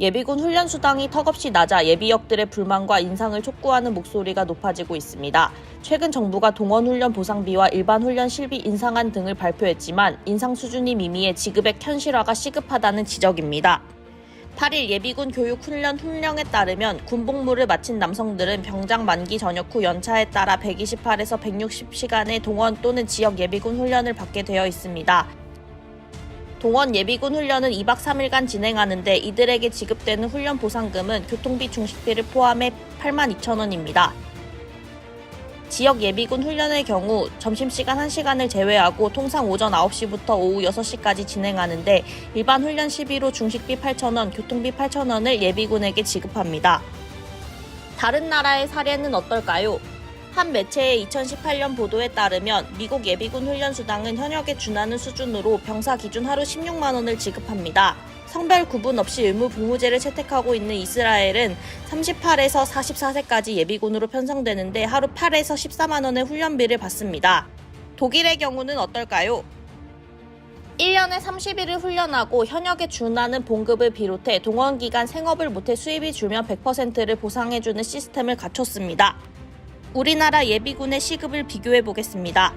예비군 훈련 수당이 턱없이 낮아 예비역들의 불만과 인상을 촉구하는 목소리가 높아지고 있습니다. 최근 정부가 동원 훈련 보상비와 일반 훈련 실비 인상안 등을 발표했지만 인상 수준이 미미해 지급액 현실화가 시급하다는 지적입니다. 8일 예비군 교육 훈련 훈령에 따르면 군복무를 마친 남성들은 병장 만기 전역 후 연차에 따라 128에서 160시간의 동원 또는 지역 예비군 훈련을 받게 되어 있습니다. 동원 예비군 훈련은 2박 3일간 진행하는데 이들에게 지급되는 훈련 보상금은 교통비 중식비를 포함해 8만 2천 원입니다. 지역 예비군 훈련의 경우 점심시간 1시간을 제외하고 통상 오전 9시부터 오후 6시까지 진행하는데 일반 훈련 시비로 중식비 8,000원, 교통비 8,000원을 예비군에게 지급합니다. 다른 나라의 사례는 어떨까요? 한 매체의 2018년 보도에 따르면 미국 예비군 훈련 수당은 현역에 준하는 수준으로 병사 기준 하루 16만 원을 지급합니다. 성별 구분 없이 의무 복무제를 채택하고 있는 이스라엘은 38에서 44세까지 예비군으로 편성되는데 하루 8에서 14만 원의 훈련비를 받습니다. 독일의 경우는 어떨까요? 1년에 30일을 훈련하고 현역에 준하는 봉급을 비롯해 동원 기간 생업을 못해 수입이 줄면 100%를 보상해주는 시스템을 갖췄습니다. 우리나라 예비군의 시급을 비교해 보겠습니다.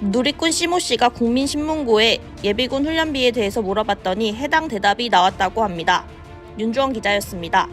누리꾼 시모 씨가 국민신문고에 예비군 훈련비에 대해서 물어봤더니 해당 대답이 나왔다고 합니다. 윤주원 기자였습니다.